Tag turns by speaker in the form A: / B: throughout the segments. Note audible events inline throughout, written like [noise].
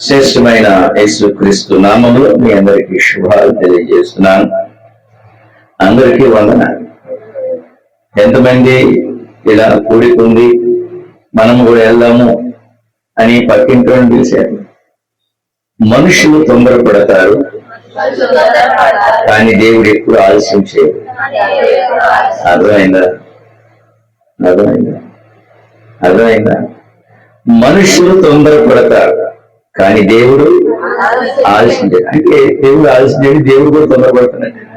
A: శ్రేష్టమైన యేసుక్రీస్తు నామంలో నామములో మీ అందరికీ శుభాలు తెలియజేస్తున్నాను. అందరికీ వందనాలు. ఎంతమంది ఇలా కూడికుంది మనము కూడా వెళ్దాము అని పక్కింట్లో పిలిచారు. మనుషులు తొందరపడతారు కానీ దేవుడు ఎప్పుడు ఆలస్యం చేయడు. అర్థమైందా? అర్థమైందా? అర్థమైందా? మనుషులు తొందరపడతారు కానీ దేవుడు ఆలస్యం చేయడు అంటే దేవుడు ఆలస్యం చేయడు దేవుడు కూడా తొందరపడుతున్నాడు.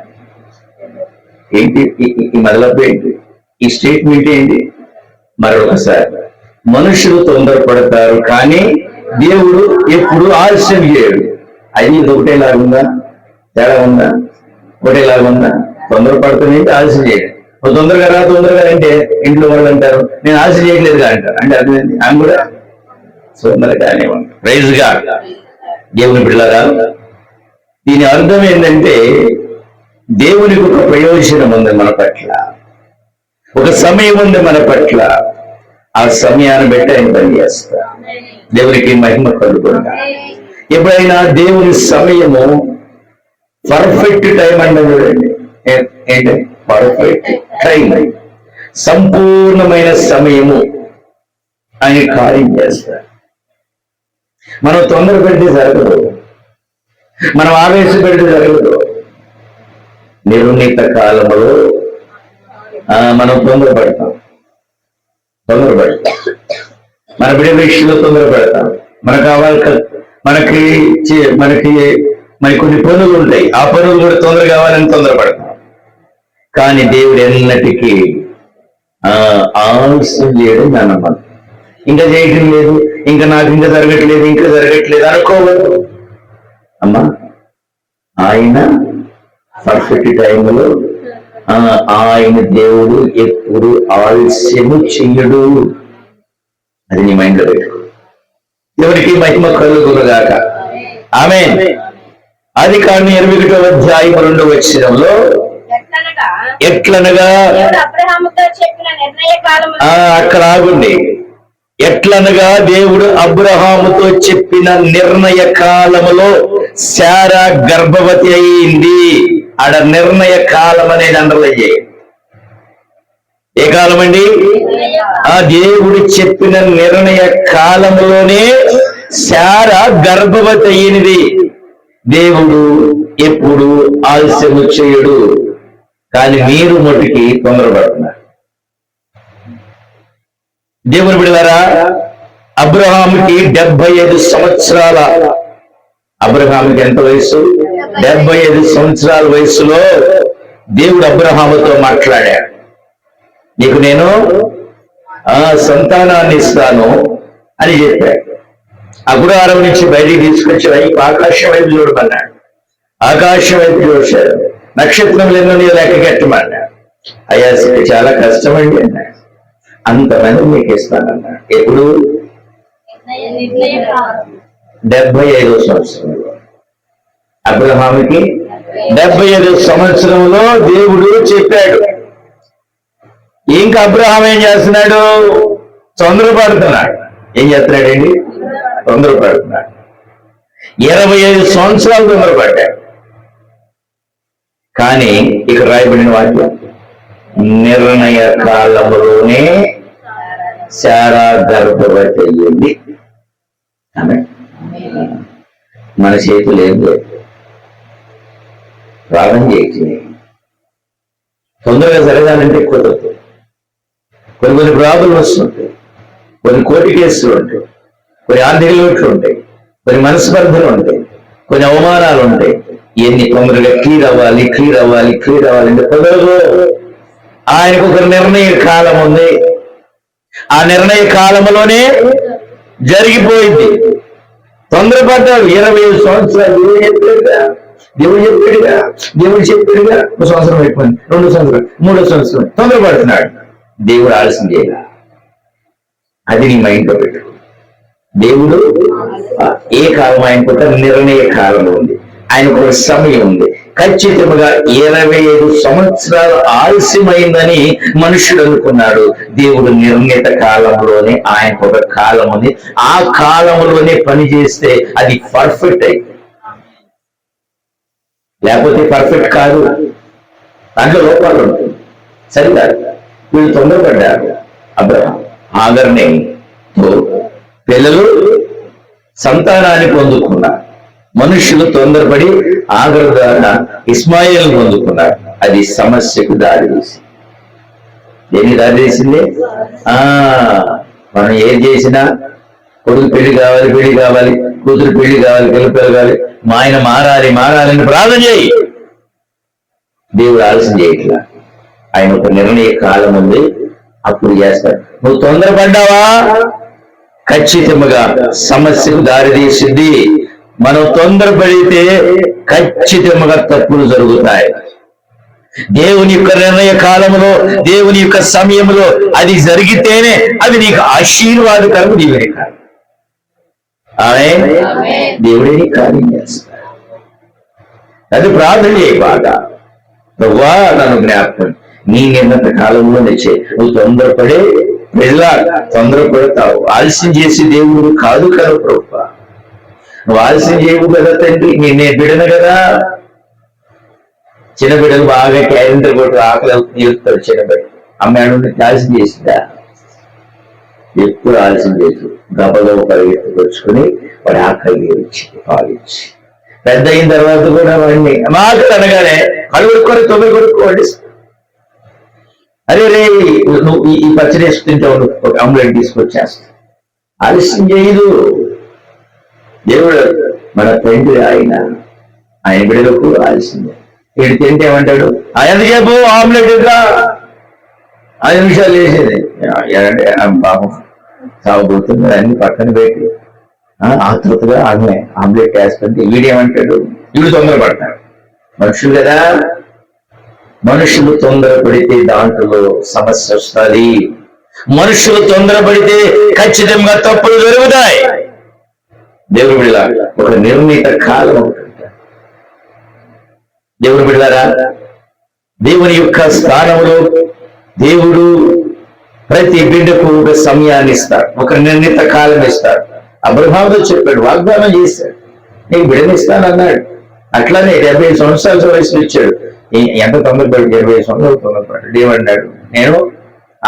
A: ఏంటి? ఈ- ఈ మొదలపు ఏంటి? ఈ స్టేట్మెంట్ ఏంటి? మరొకసారి. మనుషులు తొందరపడతారు కానీ దేవుడు ఎప్పుడు ఆలస్యం చేయడు. అది ఇది ఒకటేలాగా తేడా ఉందా? ఒకటేలాగుందా తొందరపడుతుంది ఆలస్యం చేయడు. తొందరగా రా తొందరగా అంటే ఇంట్లో వాళ్ళు అంటారు నేను ఆలస్యం చేయట్లేదు అంటారు. అంటే అర్థమైంది? ఆమె కూడా తొందరగానే ఉంటారు ప్రైజ్గా దేవుని పిల్లరా దీని అర్థం ఏంటంటే దేవునికి ఒక ప్రయోజనం ఉంది మన పట్ల. ఒక సమయం ఉంది మన పట్ల. ఆ సమయాన్ని బట్టి ఆయన పనిచేస్తా దేవునికి మహిమ కలుగుండా ఎప్పుడైనా దేవుని సమయము పర్ఫెక్ట్ టైం అంటే చూడండి. ఏ- ఏంటి? పర్ఫెక్ట్ టైం సంపూర్ణమైన సమయము ఆయన కార్యం చేస్తారు. మనం తొందర పెడితే జరగదు. మనం ఆవేశ పెడితే జరగదు. నిర్ణీత కాలంలో ఆ, మనం తొందరపడతాం. తొందరపడతాం. మన బిడ్డ విషయంలో తొందరపడతాం. మనకు కావాలి మనకి మనకి మరి కొన్ని పనులు ఉంటాయి. ఆ పనులు కూడా తొందర కావాలని తొందరపడతాం. కానీ దేవుడు ఎన్నటికీ ఆ ఆలస్యం చేయడం నా నమ్మకం ఇంకా చేయటం లేదు ఇంకా నాకు ఇంకా జరగట్లేదు ఇంకా జరగట్లేదు అనుకోవద్దు. అమ్మా ఆయన పర్ఫెక్ట్ టైంలో ఆ, ఆయన దేవుడు ఎప్పుడు ఆలస్యము చెయ్యడు. అది నీ మైండ్లో పెట్టుకో. దేవునికి మహిమ కలుగునుగాక. ఆమె అది కానీ ఇరవై ఒకటో అధ్యాయం రెండు వచ్చినంలో
B: ఎట్లనగా?
A: ఎట్లనగా?
B: దేవుడు అబ్రహాముతో చెప్పిన నిర్ణయ కాలము
A: ఆ అక్కడ ఆగుండి. ఎట్లనగా దేవుడు అబ్రహాముతో చెప్పిన నిర్ణయ కాలములో శారా గర్భవతి అయింది. ఆడ నిర్ణయ కాలం అనేది అండర్లయ్యాయి ఏ కాలం అండి ఆ దేవుడు చెప్పిన నిర్ణయ కాలంలోనే శారా గర్భవతి అయ్యింది దేవుడు ఎప్పుడు ఆలస్యము చేయడు. కానీ మీరు మటుకి తొందరపడుతున్నారు. దేవుని బిడలారా అబ్రహాంకి డెబ్బై ఐదు సంవత్సరాల అబ్రహాంకి ఎంత వయసు? డెబ్బై ఐదు సంవత్సరాల వయసులో దేవుడు అబ్రహాముతో మాట్లాడాడు. నీకు నేను ఆ సంతానాన్ని ఇస్తాను అని చెప్పాడు. అగ్రహారం నుంచి బయటికి తీసుకొచ్చి వైపు ఆకాశం వైపు చూడమన్నాడు ఆకాశం వైపు చూశాడు. నక్షత్రములు ఎన్నో నీ లెక్క కట్టమన్నాడు అయ్యా చాలా కష్టమండి అన్నాడు. అంతమంది మీకు ఇస్తానన్నాడు ఎప్పుడు? డెబ్బై ఐదో సంవత్సరంలో. అబ్రహాముకి డెబ్బై ఐదో సంవత్సరంలో దేవుడు చెప్పాడు. ఇంకా అబ్రహాం ఏం చేస్తున్నాడు? తొందరపడుతున్నాడు. ఏం చేస్తున్నాడండి? తొందరపడుతున్నాడు. ఇరవై ఐదు సంవత్సరాలు తొందరపడ్డాడు. కానీ ఇక్కడ రాయబడిన వాక్యం నిర్ణయ కాలంలోనే శారా గర్భవతి అయ్యింది ఆమె. మన చేతులు ఏం లేదు ప్రార్థన చేయొచ్చు తొందరగా జరగాలంటే కుదరదు. కొన్ని కొన్ని ప్రాబ్లం వస్తుంటాయి. కొన్ని కోటి కేసులు ఉంటాయి. కొన్ని ఆర్థిక లోట్లు ఉంటాయి. కొన్ని మనస్పర్ధలు ఉంటాయి. కొన్ని అవమానాలు ఉంటాయి. ఎన్ని తొందరగా క్లియర్ అవ్వాలి క్లియర్ అవ్వాలి క్లియర్ అవ్వాలి అంటే కుదరదు ఆయనకు ఒక నిర్ణయ కాలం ఉంది. ఆ నిర్ణయ కాలంలోనే జరిగిపోయింది. తొందరపడ్డాడు. ఇరవై ఐదు సంవత్సరాలు. దేవుడు చెప్పాడుగా. దేవుడు చెప్పాడుగా. దేవుడు చెప్పాడుగా. ఒక సంవత్సరం అయిపోయింది. రెండు సంవత్సరం మూడో సంవత్సరం. తొందరపడుతున్నాడు. దేవుడు ఆలస్యం అది నీ మైండ్లో పెట్టు. దేవుడు ఏ కాలం ఆయన కొత్త నిర్ణయ కాలంలో ఉంది. ఆయనకు ఒక సమయం ఉంది. ఖచ్చితంగా ఇరవై ఐదు సంవత్సరాలు ఆలస్యమైందని మనుషుడు అనుకున్నాడు. దేవుడు నిర్ణీత కాలంలోనే ఆయనకు ఒక కాలం ఉంది ఆ కాలంలోనే పని చేస్తే అది పర్ఫెక్ట్ అయింది లేకపోతే పర్ఫెక్ట్ కాదు. దాంట్లో లోపాలు ఉంటుంది సరిగా వీళ్ళు తొందరపడ్డారు. అబ్రహం ఆదరణి పిల్లలు సంతానాన్ని పొందుకున్నారు. మనుషులు తొందరపడి ఆగర్ ద్వారా ఇస్మాయిల్ పొందుకున్నారు. అది సమస్యకు దారి తీసింది. దేనికి దారి తీసింది? ఆ మనం ఏం చేసినా కొడుకు పెళ్ళి కావాలి పెళ్ళి కావాలి కూతురు పెళ్ళి కావాలి పిల్లలు కావాలి మా ఆయన మారాలి మారాలని ప్రార్థన చేయి. దేవుడు ఆలస్యం చేయట్లా. ఆయన ఒక నిర్ణయ కాలం ఉంది అప్పుడు చేస్తాడు. నువ్వు తొందరపడ్డావా? ఖచ్చితంగా సమస్యకు దారితీసింది మనం తొందరపడితే ఖచ్చితంగా తప్పులు జరుగుతాయి. దేవుని యొక్క నిర్ణయ కాలంలో దేవుని యొక్క సమయంలో అది జరిగితేనే అది నీకు ఆశీర్వాదకరం దీవెని కాదు. దేవుడే నీ కార్యం చేస్తాడు. అది ప్రార్థన చేయి బాగా నువ్వా నన్ను జ్ఞాపకం. నీ నిన్నత కాలంలో నిచ్చే నువ్వు తొందరపడే వెళ్ళా తొందరపడతావు. ఆలస్యం చేసి దేవుడు కాదు కదా ప్రభు నువ్వు ఆలస్యం చేయవు కదా తండ్రి. నేను బిడను కదా. చిన్న బిడ్డలు బాగా క్యాలెండర్ కొట్టు ఆకలి తీరుతాడు చిన్న బిడ్డ అమ్మాయి ఆలస్యం చేసిందా? ఎప్పుడు ఆలస్యం చేసు గబలో పరిగెత్తుకొచ్చుకుని వాడి ఆకలి తీర్చి పాలించి పెద్ద అయిన తర్వాత కూడా వాడిని మాకు అనగానే కళ్ళు తొమ్మిది కొడుకోండి అరే రే నువ్వు ఈ- ఈ పచ్చడి వేసుకుంటావు నువ్వు ఒక ఆమ్లెట్ తీసుకొచ్చేస్తా. ఆలస్యం చేయదు. దేవుడు మన తండ్రి ఆయన. ఆయన బిడ్డలకు ఆలసిందే చేయదు. వీడు తింటే ఏమంటాడు? ఆయన చెప్పు? ఆమ్లెట్ ఇంకా ఐదు నిమిషాలు వేసేది ఏమంటే పాపం సాగుపోతుంది అన్ని పక్కన పెట్టి ఆతృతగా ఆమె ఆమ్లెట్ వేసుకుంటే వీడేమంటాడు వీడు తొందరపడతాడు. మనుషులు కదా. మనుషులు తొందరపడితే దాంట్లో సమస్య వస్తుంది. మనుషులు తొందరపడితే ఖచ్చితంగా తప్పులు జరుగుతాయి. దేవుని బిళ్ళ ఒక నిర్ణీత కాలం దేవుని బిడ్డలారా దేవుని యొక్క స్థానంలో దేవుడు ప్రతి బిడ్డకు ఒక సమయాన్ని ఇస్తాడు ఒక నిర్ణీత కాలం ఇస్తాడు అబ్రహాముతో చెప్పాడు వాగ్దానం చేశాడు. నీకు బిడ్డనిస్తాను అన్నాడు. అట్లానే డెబ్బై సంవత్సరాల వయసులో ఇచ్చాడు ఏ- ఎంత తొందరపడి ఇరవై సంవత్సరాలు తొందరపడ్డాడు ఏమన్నాడు నేను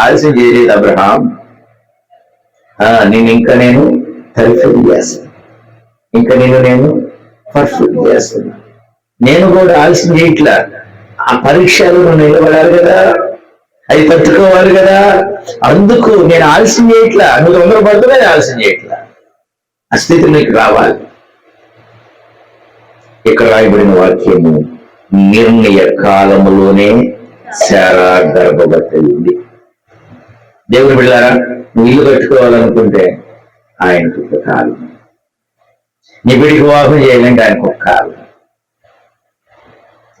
A: ఆలస్యం చేయలేదు అబ్రహాం. ఆ, నేను ఇంకా నేను తరిఫీ చేస్తాను. ఇంకా నేను నేను పర్ఫెక్ట్ చేస్తున్నా. నేను కూడా ఆలస్యం ఇట్లా ఆ పరీక్షలు నిలబడాలి కదా. అది తట్టుకోవాలి కదా. అందుకు నేను ఆలస్యం చేయట్లా. నువ్వు తొందరపడుతూ నేను ఆలస్యం చేయట్లా. ఆ స్థితి నీకు రావాలి. ఇక్కడ రాయబడిన వాక్యము నిర్ణయ కాలములోనే శారా గర్భవతి దేవుడు బిళ్ళారా నువ్వు ఇల్లు కట్టుకోవాలనుకుంటే ఆయనకు కాలం నీ బిడికి వివాహం చేయాలంటే ఆయనకు ఒక కాలం.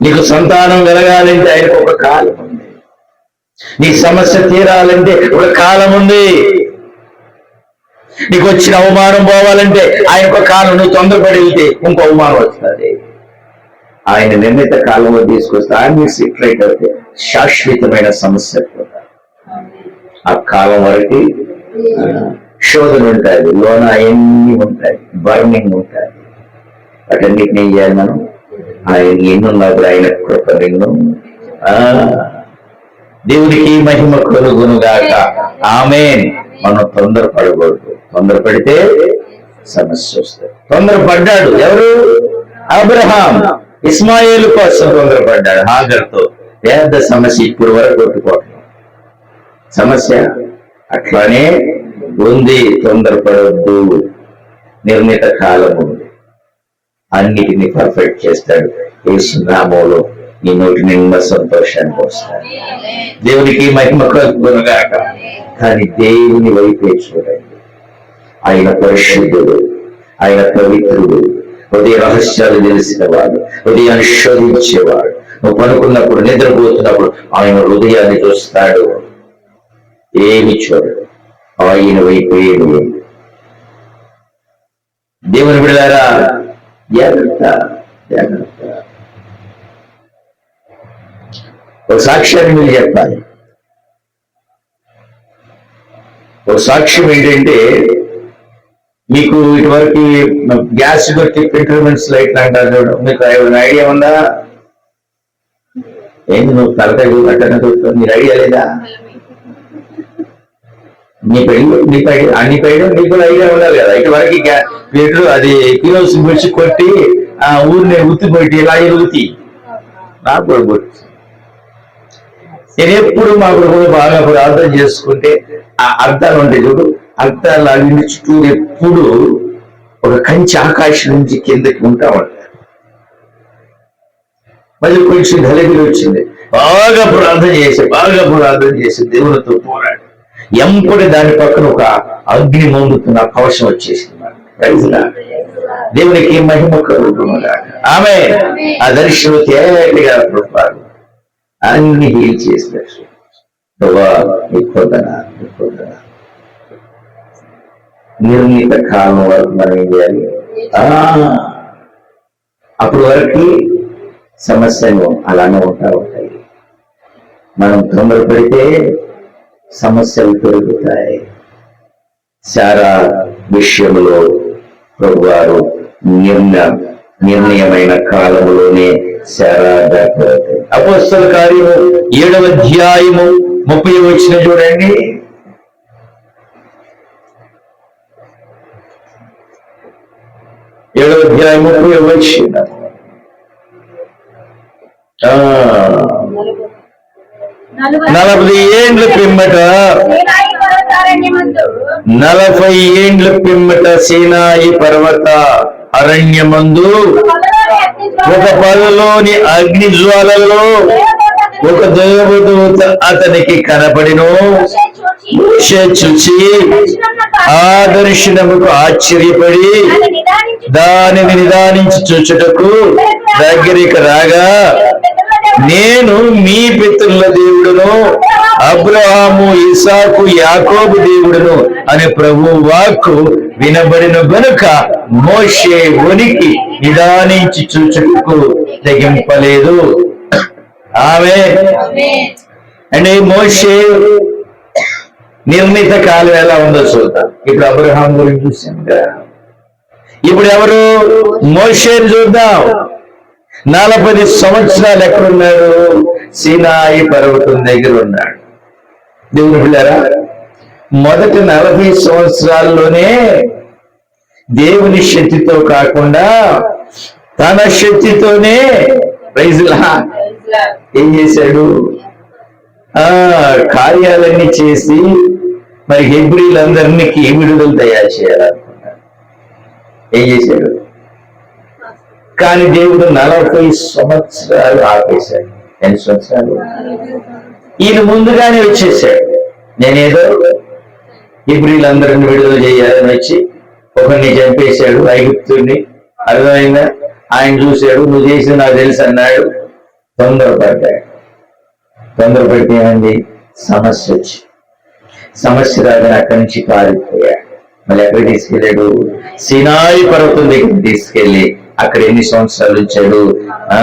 A: నీకు సంతానం కలగాలంటే ఆయనకు ఒక కాలం ఉంది. నీ సమస్య తీరాలంటే ఒక కాలం ఉంది. నీకు వచ్చిన అవమానం పోవాలంటే ఆయన ఒక కాలం నువ్వు తొందరపడి వెళ్తే ఇంకో అవమానం వస్తుంది. ఆయన నిర్ణీత కాలంలో తీసుకొస్తే ఆయన సిట్రైట్ అయితే శాశ్వతమైన సమస్య ఆ కాలం వరకు శోధన ఉంటుంది లోన అవన్నీ ఉంటాయి బర్నింగ్ ఉంటాయి. వాటన్నిటిని ఏం చేయాలి మనం? ఆయన ఎన్నున్నప్పుడు ఆయన కృప నిన్ను. ఆ, మహిమ కలుగునుగాక. ఆమె మనం తొందరపడకూడదు. తొందరపడితే సమస్య వస్తుంది. తొందరపడ్డాడు ఎవరు? అబ్రహాం. ఇస్మాయిల్ కోసం తొందరపడ్డాడు. హాగర్తో పెద్ద సమస్య ఇప్పుడు వరకు కొట్టుకోవటం సమస్య అట్లానే ఉంది తొందరపడొద్దు. నిర్ణీత కాలం ఉంది. అన్నిటిని పర్ఫెక్ట్ చేస్తాడు. ఏసునామోలో ఈ నోటి నిండా సంతోషానికి వస్తాడు. దేవునికి మహిమ కలుగునగాక. కానీ దేవుని వైపే చూడండి. ఆయన పరిశుద్ధుడు ఆయన పవిత్రుడు ఉదయ రహస్యాలు తెలిసిన వాడు హృదయాన్ని శోధించేవాడు నువ్వు పనుకున్నప్పుడు నిద్రపోతున్నప్పుడు ఆయన హృదయాన్ని చూస్తాడు. ఏమి చూడడు ఆయన వైపు దేవుని బిడ్డారా జాగ్రత్త జాగ్రత్త. ఒక సాక్ష్యాన్ని మీరు చెప్పాలి. ఒక సాక్ష్యం ఏంటంటే మీకు ఇటువరకు గ్యాస్ కొట్టి పెట్రోల్మెంట్స్ లైట్లు అంటారు మీకు ఏమైనా ఐడియా ఉందా? ఏంది నువ్వు తలకాయ కట్టన మీరు ఐడియా లేదా? నీ పెళ్ళి నీ పై అన్ని పైన నీకు కూడా ఐడియా ఉండాలి కదా. ఇటువరకు గ్యా- పెట్రోల్ అది కిలోస్ మిర్చి కొట్టి ఆ ఊరిని ఉత్తి పెట్టి ఇలా ఎరుగుతి నాకు కూడా నేను ఎప్పుడు మా కూడా బాగా ప్రార్థన చేసుకుంటే ఆ అర్థాలు ఉంటాయి చూడు. అర్థాలు అన్ని చుట్టూ ఎప్పుడు ఒక కంచి ఆకాశం నుంచి కిందకి ఉంటా ఉంటారు మళ్ళీ కొంచెం గలిగిలి వచ్చింది. బాగా ప్రార్థన చేసి బాగా ప్రార్థన చేసి దేవునితో పోరాడి. ఎంపటి దాని పక్కన ఒక అగ్ని మండుతున్న కవచం వచ్చేసింది. దేవునికి మహిమ కలుగుతుందా ఆమె ఆ దర్శనం తేలిగా ప్రభావం అన్ని హీల్ చేసినట్టు నిర్ణీత కాలం వరకు మనం ఏం చేయాలి? ఆ, అప్పటి వరకు సమస్యలు అలానే ఉంటా ఉంటాయి. మనం తొందరపడితే సమస్యలు పెరుగుతాయి. సారా విషయంలో ప్రభువారు నిర్ణ నిర్ణయమైన కాలంలోనే సారా గర్భవతి అపోస్తల కార్యము ఏడవ అధ్యాయము ముప్పై వచ్చిన చూడండి. ఏడవ అధ్యాయం ముప్పై వచ్చిన. నలభై ఏండ్ల పిమ్మట. నలభై ఏండ్ల పిమ్మట సీనాయి పర్వత అరణ్యమందు ఒక పదలోని అగ్ని జ్వాలలో ఒక దేవదూత అతనికి కనపడిను.
B: చూచి
A: మోషే ఆ దర్శనముకు ఆశ్చర్యపడి దానిని నిదానించి చూచుటకు దగ్గరికి రాగా నేను మీ పితరుల దేవుడును అబ్రహాము ఇసాకు యాకోబు దేవుడును అనే ప్రభు వాక్కు వినబడిన గనుక మోషే ఉనికి నిదానించి చూచుటకు తెగింపలేదు. ఆమె అంటే మోషే నిర్ణీత కాలం ఎలా ఉందో చూద్దాం. ఇప్పుడు అబ్రహాం గురించి చూసాం కదా. ఇప్పుడు ఎవరు? మోషేని చూద్దాం. నలభై సంవత్సరాలు ఎక్కడున్నాడు సీనాయి పర్వతం దగ్గర ఉన్నాడు. దేవుని పిల్లరా మొదటి నలభై సంవత్సరాల్లోనే దేవుని శక్తితో కాకుండా తన శక్తితోనే ప్రైజ్లా ఏం చేశాడు? ఆ కార్యాలన్నీ చేసి మరి హెబ్రిలందరినీ విడుదల తయారు చేయాలనుకున్నాడు. ఏం చేశాడు? కానీ దేవుడు నలభై సంవత్సరాలు ఆపేశాడు. ఎన్ని సంవత్సరాలు? ఈయన ముందుగానే వచ్చేసాడు నేనేదో ఇబ్రిలందరిని విడుదల చేయాలని వచ్చి ఒకరిని చంపేశాడు ఐగుప్తుడిని అర్థమైందా? ఆయన చూశాడు నువ్వు చేసిన నాకు తెలుసు అన్నాడు. తొందరపడ్డాడు. తొందరపడితే ఏమైంది? సమస్య వచ్చి. సమస్య రాగానే అక్కడి నుంచి పారిపోయాడు. మళ్ళీ ఎక్కడికి తీసుకెళ్ళాడు. సినాయి పర్వతం దగ్గరికి తీసుకెళ్ళి అక్కడ ఎన్ని సంవత్సరాలు ఇచ్చాడు ఆ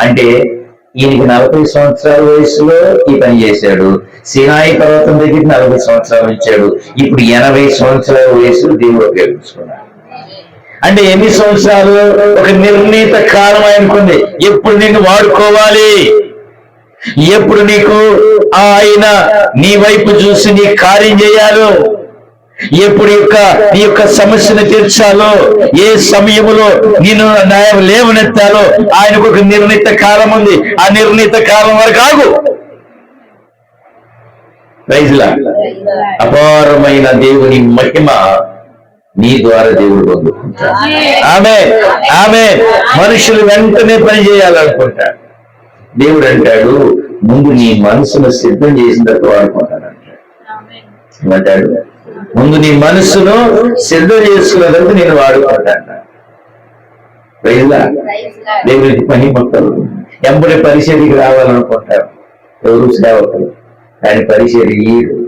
A: అంటే ఈయనకి నలభై సంవత్సరాల వయసులో ఈ పని చేశాడు. సినాయి పర్వతం దగ్గరికి నలభై సంవత్సరాలు ఇచ్చాడు ఇప్పుడు ఎనభై సంవత్సరాల వయసు దేవుడు ఉపయోగించుకున్నాడు. అంటే ఎన్ని సంవత్సరాలు? ఒక నిర్ణీత కాలం అనుకుంది ఎప్పుడు నిన్ను వాడుకోవాలి? ఎప్పుడు నీకు ఆయన నీ వైపు చూసి నీ కార్యం చేయాలో? ఎప్పుడు యొక్క నీ యొక్క సమస్యను తీర్చాలో ఏ సమయంలో నేను న్యాయం లేవనెత్తాలో ఆయనకు ఒక నిర్ణీత కాలం ఉంది. ఆ నిర్ణీత కాలం వరకు ఆగు. రైజులా అపారమైన దేవుని మహిమ నీ ద్వారా దేవుడు పొందుకుంటాడు. ఆమె ఆమె మనుషులు వెంటనే పని చేయాలనుకుంటాడు దేవుడు అంటాడు ముందు నీ మనసును సిద్ధం చేసిన తర్వాత అంటాడు ఏమంటాడు? ముందు నీ మనస్సును సిద్ధం తర్వాత నేను వాడుకుంటాను. దేవుడికి పని మొక్కలు ఎంబడి పరిచర్యకి రావాలనుకుంటారు. ఎవరు సేవకులు? ఆయన పరిచర్య ఈడు.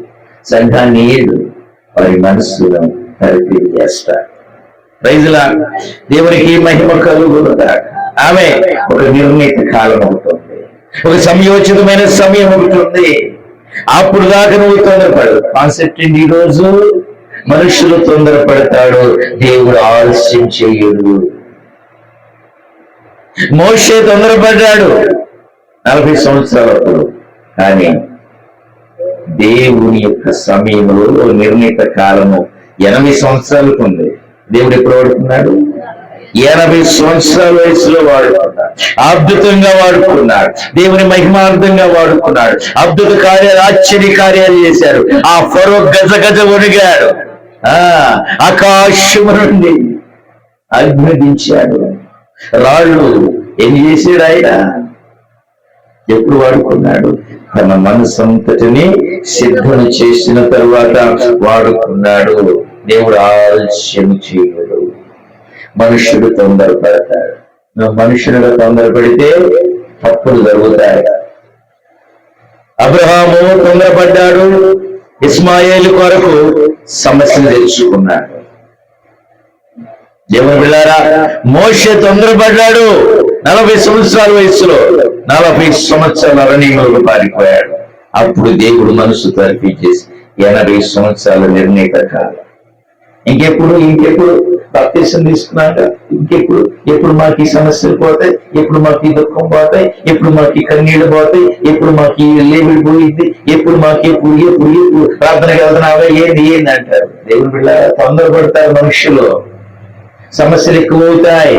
A: సంఘాన్ని ఈడు. వారి మనస్సును పరిచయం చేస్తారు. రైతులా దేవునికి మహిమ కలుగునుగా ఆమె ఒక నిర్ణీత కాలం అవుతుంది. ఒక సమయోచితమైన సమయం ఉంది అప్పుడు దాకా నువ్వు తొందరపడు. కాన్సెప్ట్ ఏంటి ఈరోజు మనుషులు తొందరపడతాడు. దేవుడు ఆలస్యం చేయడు. మోషే తొందరపడ్డాడు. నలభై సంవత్సరాలప్పుడు కానీ దేవుని యొక్క సమయంలో నిర్ణీత కాలము ఎనభై సంవత్సరాలకు ఉంది. దేవుడు ఎప్పుడు వాడుకున్నాడు? ఎనభై సంవత్సరాల వయసులో వాడుకున్నాడు. అద్భుతంగా వాడుకున్నాడు. దేవుని మహిమార్థంగా వాడుకున్నాడు. అద్భుత కార్యాలు ఆశ్చర్య కార్యాలు చేశారు. ఆ ఫరో గజ గజ వణిగాడు. ఆ ఆకాశము నుండి అగ్ని దించాడు. రాళ్ళు ఏం చేశాడు ఆయన? ఎప్పుడు వాడుకున్నాడు? తన మనసంతటిని సిద్ధం చేసిన తర్వాత వాడుకున్నాడు. దేవుడు ఆలస్యం చేయడు. మనుషుడు తొందరపడతాడు మనుషులుగా తొందరపడితే తప్పులు జరుగుతాయి. అబ్రహాము తొందరపడ్డాడు ఇస్మాయేలు కొరకు సమస్యను తెచ్చుకున్నాడు. దేవుని బిళ్ళారా మోషే తొందరపడ్డాడు నలభై సంవత్సరాల వయసులో నలభై సంవత్సరాల అరణ్యంలోకి పారిపోయాడు. అప్పుడు దేవుడు మనసు తర్పించేసి ఎనభై సంవత్సరాల నిర్ణీత కాలం. ఇంకెప్పుడు ఇంకెప్పుడు బాప్తీసం తీసుకున్నాక ఇంకెప్పుడు ఎప్పుడు మాకు ఈ సమస్యలు పోతాయి ఎప్పుడు మాకు ఈ దుఃఖం పోతాయి ఎప్పుడు మాకు ఈ కన్నీళ్ళు పోతాయి ఎప్పుడు మాకు ఈ లేబుల్ పోయింది ఎప్పుడు మాకు ఎప్పుడు ఎప్పుడు ఎప్పుడు ప్రార్థనకి వెళ్తున్నావా ఏంది ఏంది అంటారు. దేవుని బిళ్ళ తొందరపడతారు మనుషులు. సమస్యలు ఎక్కువ అవుతాయి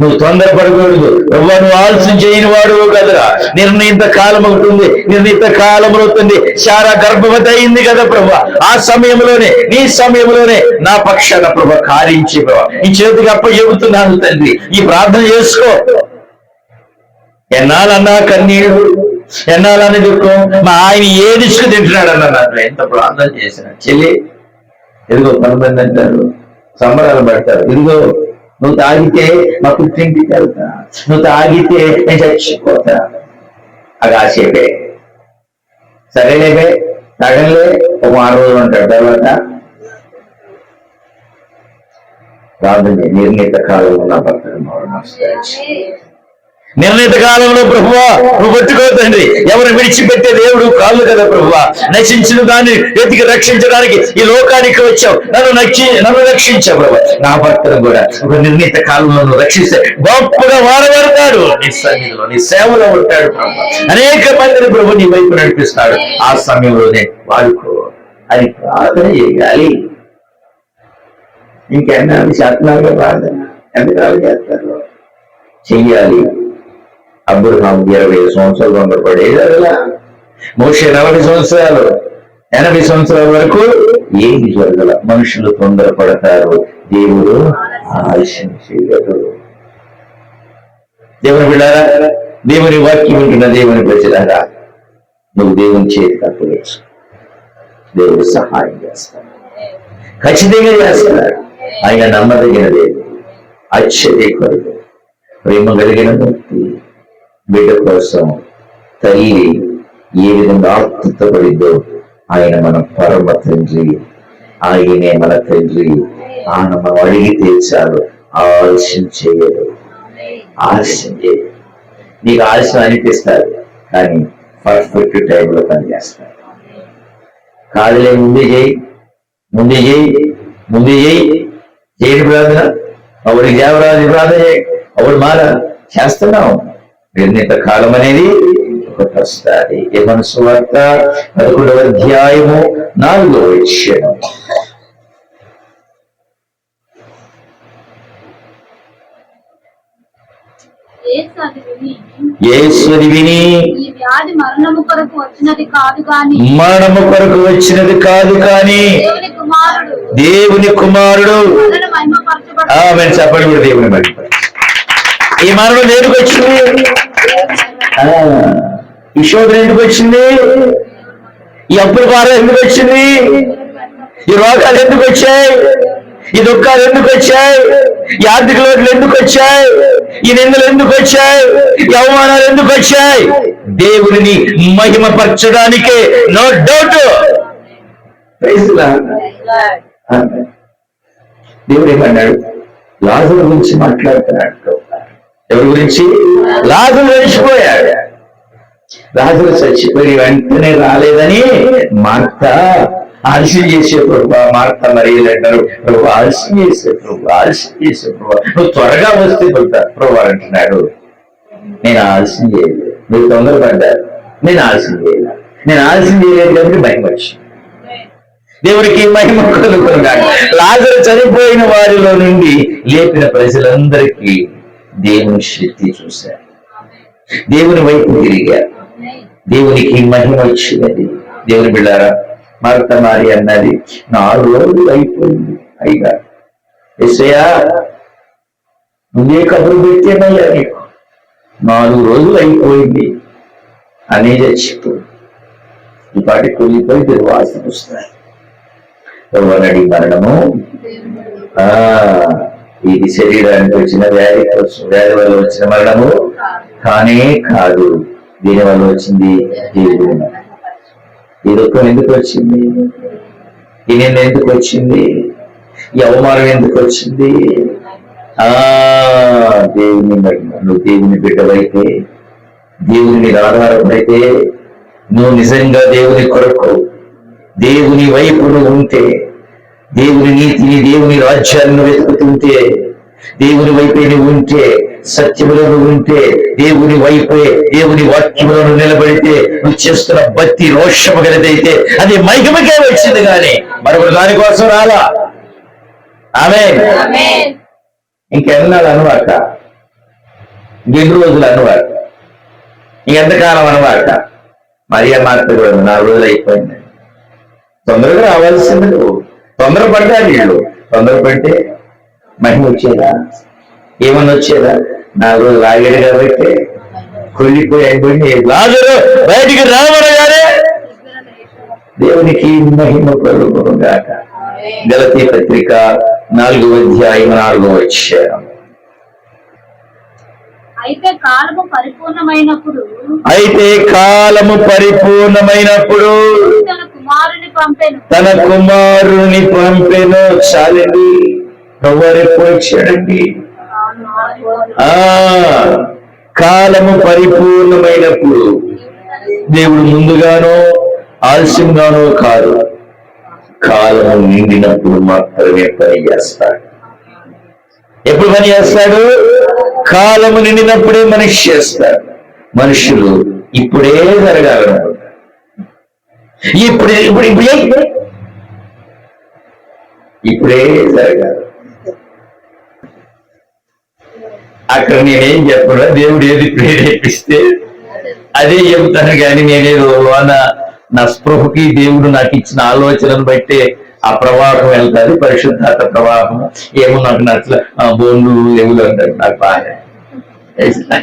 A: నువ్వు తొందరపడకూడదు. ఎవ్వరు నువ్వు ఆలస్యం చేయని వాడు కదరా. నిర్ణీత కాలం ఒకటి ఉంది. నిర్ణీత కాలం అవుతుంది. చాలా గర్భవతి అయింది కదా ప్రభు. ఆ సమయంలోనే నీ సమయంలోనే నా పక్షాన ప్రభు కారించి ప్రభు. ఈ చేతికి అప్ప చెబుతున్నాను తండ్రి. ఈ ప్రార్థన చేసుకో. ఎన్నాలన్నా కన్నీడు ఎన్నాలని దుఃఖం. మా ఆయన ఏ దిశకు తింటున్నాడు అన్నారు ఎంత ప్రార్థన చేసిన చెల్లి. ఇదిగో పని మంది అంటారు సంబరాలు పడతారు. ఇదిగో నువ్వు తాగితే మా పుట్టింటికి వెళ్తా నువ్వు తాగితే నేను చచ్చిపోతా. అది ఆసేపే సరేలేవే తగలే ఒక ఆరు రోజులు ఉంటాడు. తర్వాత ప్రార్థన నిర్ణీత కాలంలో నా భర్త మరణం నిర్ణీత కాలంలో ప్రభువా నువ్వు పట్టుకోతండి ఎవరు విడిచిపెట్టే దేవుడు కాళ్ళు కదా ప్రభువా. నశించిన దాన్ని వెతికి రక్షించడానికి ఈ లోకానికి వచ్చావు. నన్ను నచ్చి నన్ను రక్షించావు ప్రభు నా భర్తను కూడా ఒక నిర్ణీత కాలంలో నువ్వు రక్షిస్తే గొప్పగా వాడబడతాడు. నీ సన్నిధిలో నీ సేవలో ఉంటాడు ప్రభు అనేక మందిని ప్రభు నీ వైపు నడిపిస్తాడు. ఆ సమయంలోనే వాడుకో. అని ప్రార్థన చేయాలి. ఇంకెన్నాళ్ళు శాతనాలుగా ప్రార్థన? ఎంతకాలం చేస్తారు? చెయ్యాలి. అబ్రహాం ఇరవై ఐదు సంవత్సరాలు తొందరపడేది. అలా మోషే నలభై సంవత్సరాలు ఎనభై సంవత్సరాల వరకు ఏమి జరగల? మనుషులు తొందరపడతారు. దేవుడు ఆలస్యం చేయడు. దేవుని బిడ్డారా దేవుని వాక్యం ఉంటున్న దేవుని ప్రజలారా నువ్వు దేవుని చేతికి అప్పగించు దేవుడు సహాయం చేస్తాడు. ఖచ్చితంగా చేస్తాడు. ఆయన నమ్మదగిన దేవుడు. అత్యధికుడు ప్రేమ కలిగిన భక్తి. బిడ్డ కోసం తల్లి ఏ విధంగా ఆత్మతపడిందో ఆయన మన పరమ తండ్రి. ఆయనే మన తండ్రి. ఆయన మనం అడిగితే చాలు ఆలస్యం చేయడు ఆలస్యం చేయడు నీకు ఆలస్యం అనిపిస్తారు కానీ పర్ఫెక్ట్ టైంలో పనిచేస్తారు కాదులే ముందే చేయి ముందే చేయి ముందే చేయి. చేయని ప్రార్థన అప్పుడు దేవరాజు ప్రార్థన చేయి. అప్పుడు మార చేస్తున్నావు. నిర్ణీత కాలం అనేది ఒకటి వస్తుంది ఏ మనసు వార్త? పదకొండవ అధ్యాయము నాలుగో విషయం
C: విని, మరణము కొరకు వచ్చినది కాదు గాని.
A: మరణము కొరకు వచ్చినది కాదు కానీ
C: దేవుని కుమారుడు.
A: ఆమె చెప్పండి కూడా దేవుని మరి ఈ మరణం దేనికి వచ్చింది? ఆ, ఈ శోధన ఎందుకు వచ్చింది? ఈ అప్పుల భారం ఎందుకు వచ్చింది? ఈ రోగాలు ఎందుకు వచ్చాయి? ఈ దుఃఖాలు ఎందుకు వచ్చాయి? ఈ ఆర్థిక లోట్లు ఎందుకు వచ్చాయి? ఈ నిందలు ఎందుకు వచ్చాయి? ఈ అవమానాలు ఎందుకు వచ్చాయి? దేవుడిని మహిమపరచడానికే నో డౌట్ దేవుడు ఏమన్నాడు? లాజరు గురించి మాట్లాడుతున్నాడు ఎవరి గురించి? రాజు చచ్చిపోయాడు రాజు చచ్చిపోయి వెంటనే రాలేదని మార్త ఆలస్యం చేసే ప్రభా మార్త మరి అంటారు ప్రభు ఆలస్యం చేసే ప్రభు ఆలస్యం చేసే ప్రభు. నువ్వు త్వరగా వస్తే ప్రభు ప్రభు అంటున్నాడు. నేను ఆలస్యం చేయలేదు. మీరు తొందరపడ్డారు. నేను ఆలస్యం చేయలేదు. నేను ఆలస్యం చేయలేదు కాబట్టి భయం వచ్చింది. దేవుడికి మహిమ కలుగుతున్నాడు లాజరు చనిపోయిన వారిలో నుండి లేపిన ప్రజలందరికీ దేవుని శక్తి చూశారు. దేవుని వైపు తిరిగారు. దేవునికి మహిమ వచ్చినది. దేవుని బిళ్ళారా మరత మారి అన్నది నాలుగు రోజులు అయిపోయింది. అయ్యా ఎసయా నువ్వే కబురు పెట్టేనయ్యా నీకు. నాలుగు రోజులు అయిపోయింది. అనేది చెప్పు ఈ పాటి కూలిపోయి దుర్వాసన వస్తాయి. ఎవరడి మరణము? ఆ ఇది శరీరానికి వచ్చిన వ్యాధి వ్యాధి వల్ల వచ్చిన మరణము కానే కాదు. దీని వల్ల వచ్చింది దేవుడు ఈ దుఃఖం ఎందుకు వచ్చింది? ఈ ఎందుకు వచ్చింది? ఈ అవమానం ఎందుకు వచ్చింది? ఆ దేవుని నువ్వు దేవుని బిడ్డవైతే దేవుని మీద ఆధారపడితే నువ్వు నిజంగా దేవుని కొరకు దేవుని వైపు నువ్వు ఉంటే దేవుని నీతిని దేవుని రాజ్యాన్ని వెతుకుతుంటే దేవుని వైపే నువ్వు ఉంటే సత్యములో నువ్వు ఉంటే దేవుని వైపే దేవుని వాక్యములో నువ్వు నిలబడితే నువ్వు చేస్తున్న భక్తి రోషము గలదైతే అది మైకమకే వచ్చింది కానీ మరొకటి దానికోసం రాలా? ఆమె ఇంకెన్నాళ్ళు అనువాక ఎన్ని రోజులు అనువాక ఇంకెంతకాలం అనువాక మరియా మార్త కూడా నాలుగు రోజులు అయిపోయింది. తొందరగా రావాల్సింది నువ్వు. తొందరపడ్డారు వీళ్ళు. తొందరపడితే మహిమ వచ్చేదా? ఏమన్నా వచ్చేదా? నాలుగు రోజులు ఆగాడు కాబట్టి కొల్లిపోయి అయిపోయింది. లాజరు బయటికి దేవునికి మహిమ కలుగును గాక గలతీ పత్రిక నాలుగో అధ్యాయం నాలుగో వచ్చారు
C: అయితే కాలము పరిపూర్ణమైనప్పుడు
A: అయితే కాలము పరిపూర్ణమైనప్పుడు
C: తన కుమారుని పంపెను.
A: చాలండి. ఎవరు వచ్చాడండి ఆ కాలము పరిపూర్ణమైనప్పుడు దేవుడు ముందుగానో ఆలస్యంగానో కాదు. కాలము నిండినప్పుడు మాత్రమే పని చేస్తాడు. ఎప్పుడు పని చేస్తాడు? కాలము నిండినప్పుడే మనిషి చేస్తాడు. మనుషులు ఇప్పుడే జరగాలను ఇప్పుడు ఇప్పుడు ఇప్పుడే ఇప్పుడే. జరగాలి అక్కడ నేనేం చెప్పను దేవుడు ఏది ప్రేరేపిస్తే అదే చెబుతాను కానీ నేనేదో నా నా స్పృహకి దేవుడు నాకు ఇచ్చిన ఆలోచనను బట్టి ఆ ప్రవాహం వెళ్తాది పరిశుద్ధాత ప్రవాహము. ఏమో నాకు నచ్చల. బోన్లు ఎవులు అంటారు నాకు బాగా [laughs]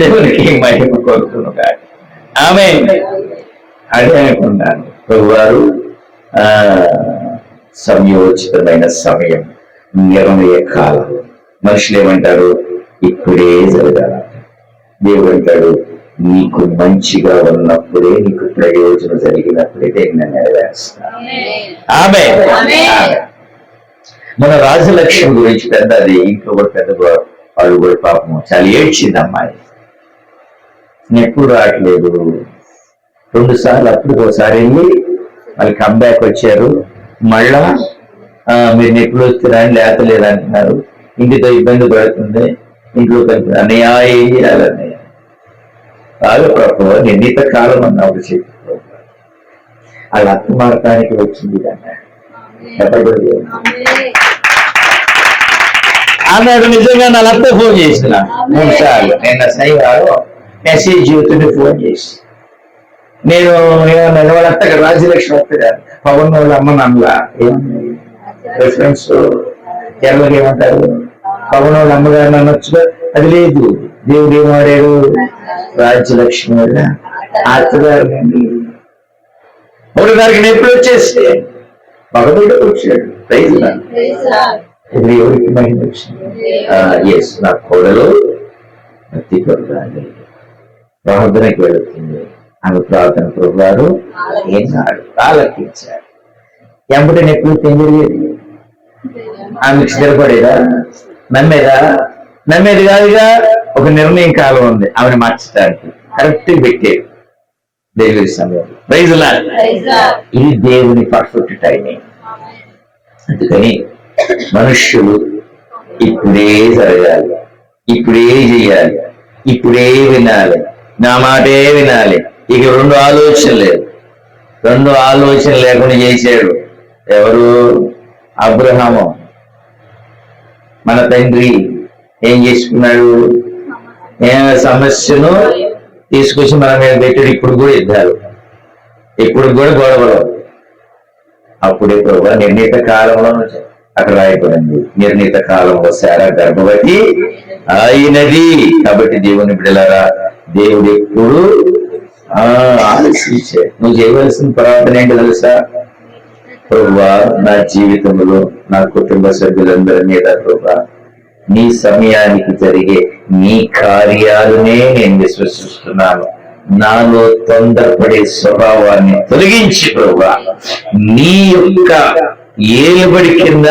A: దేవునికి మహిమ కోరుకును ఆమె అనుకున్నాను ప్రభువారు ఆ సమయోచితమైన సమయం నిర్ణయ కాలం. మనుషులు ఏమంటారు? ఇప్పుడే జరగాల. దేవుడు అంటాడు నీకు మంచిగా ఉన్నప్పుడే నీకు ప్రయోజనం జరిగినప్పుడే నేను నెరవేరుస్తాను. ఆమె. మన రాజలక్ష్మి గురించి పెద్ద అది ఇంట్లో కూడా పెద్ద. వాళ్ళు కూడా పాపం చాలా ఏడ్చింది అమ్మాయి. ఎప్పుడు రావట్లేదు. రెండు సార్లు అప్పుడు ఒకసారి వెళ్ళి మళ్ళీ కంబ్యాక్ వచ్చారు. మళ్ళా మీరు ఎప్పుడు వస్తారా అని లేతలేదు అంటున్నారు ఇంటితో ఇబ్బంది పడుతుంది. ఇంట్లో కొంచెం అన్నయ్య ఏం చేయాలి అన్నయ్య కాదు ప్రభు నిర్ణీత కాలం అన్నప్పుడు చెప్పి. వాళ్ళ అత్త మారటానికి వచ్చింది అన్నాడు నిజంగా నా అత్త ఫోన్ చేసిన. మూడు సార్లు. నిన్న శనివారం మెసేజ్ చూస్తుంటే ఫోన్ చేసి నేను ఏమన్నా వాళ్ళ అత్త రాజ్యలక్ష్మి గారు పవన్ వాళ్ళ అమ్మ నమ్మలా రిఫరెన్స్ కేరళకి ఏమంటారు? పవన్ వాళ్ళ అమ్మగారిని అనొచ్చు అది లేదు. దేవుడు ఏం వాడాడు? రాజ్యలక్ష్మి అత్తగారు ఒకటి గారికి నొప్పులు వచ్చేస్తే మగబిడ్డ వచ్చాడు. రైతు ఇప్పుడు ఎవరికి మహిమ వచ్చింది. ఎస్ నా కోడలు భక్తి పడతాను ప్రార్థనకి వెళుతుంది. ఆమె ప్రార్థన ప్రభువారు ఏనాడు ఆలకించాడు ఎంబటి నెప్పులు తెంగలేదు ఆమెకు స్థిరపడేదా? నమ్మేదా? నమ్మేది కాదుగా ఒక నిర్ణయం కాలం ఉంది. ఆమెను మార్చడానికి కరెక్ట్ పెట్టాడు డెలివరీ సమయం. ప్రైజ్ ఇది దేవుని పర్ఫెక్ట్ టైమింగ్ అందుకని మనుష్యులు ఇప్పుడే జరగాలి. ఇప్పుడే చేయాలి. ఇప్పుడే వినాలి. నా మాటే వినాలి. ఇక రెండు ఆలోచన లేదు రెండు ఆలోచన లేకుండా చేశాడు ఎవరు? అబ్రహాము. మన తండ్రి ఏం చేసుకున్నాడు? ఏ సమస్యను తీసుకొచ్చి మన మీద పెట్టాడు. ఇప్పుడు కూడా యుద్ధాలు. ఇప్పుడు కూడా గొడవలు. అప్పుడే ప్రభు నిర్ణీత కాలంలో అక్కడ రాయబడింది. నిర్ణీత కాలంలో శారా గర్భవతి అయినది. కాబట్టి దేవుని బిడలారా దేవుడు ఎప్పుడు ఆలోచించే నువ్వు చేయవలసిన ప్రార్థన ఏంటి తెలుసా? ప్రభా నా జీవితంలో నా కుటుంబ సభ్యులందరి మీద ప్రభా. నీ సమయానికి జరిగే నీ కార్యాలనే నేను విశ్వసిస్తున్నాను. నాలో తొందరపడే స్వభావాన్ని తొలగించి ప్రభా. నీ యొక్క ఏలుబడి కింద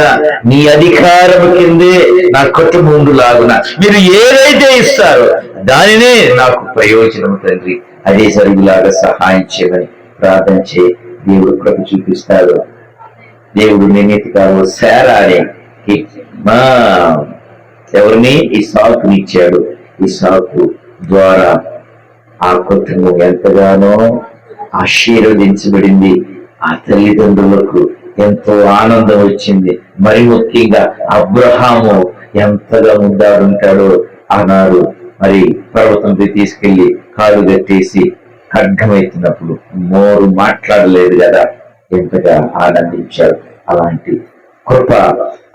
A: నీ అధికారం కిందే నా కుటుంబం లాగున మీరు ఏదైతే ఇస్తారో దానినే నాకు ప్రయోజనం తండ్రి. అదే జరుగులాగా సహాయం చేయమని ప్రార్థన చేయి. దేవుడు కృప చూపిస్తాడు. దేవుడు నిర్ణీతి సేరాడే మా ఎవరిని ఈ సాకునిచ్చాడు ఈ సాకు ద్వారా ఆ కుటుంబం ఎంతగానో ఆశీర్వదించబడింది. ఆ తల్లిదండ్రులకు ఎంతో ఆనందం వచ్చింది. మరి ముఖ్యంగా అబ్రహాము ఎంతగా ముద్దాడుంటాడో అన్నారు మరి పర్వతంపై తీసుకెళ్ళి కాలు కట్టేసి ఖడ్గమవుతున్నప్పుడు మోరు మాట్లాడలేదు కదా. ఎంతగా ఆనందించారు అలాంటి కృప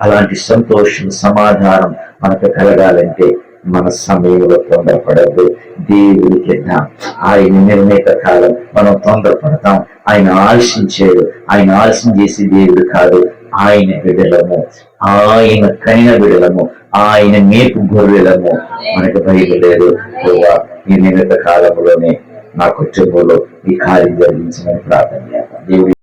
A: అలాంటి సంతోషం సమాధానం మనకు కలగాలంటే మన సమయంలో తొందరపడద్దు. దేవుడికి ఇద్దాం ఆయన నిర్ణీత కాలం. మనం తొందరపడతాం. ఆయన ఆలసించాడు ఆయన ఆలస్యం చేసి దేవుడు కాదు. ఆయన విడలము. ఆయన కైన విడలము. ఆయన మేపు గొర్రెలము మనకు బయలుదేరు. ఈ నిర్ణీత కాలంలోనే నాకు కుటుంబంలో ఈ కార్యం జరిగించమని ప్రార్థన చేస్తాను.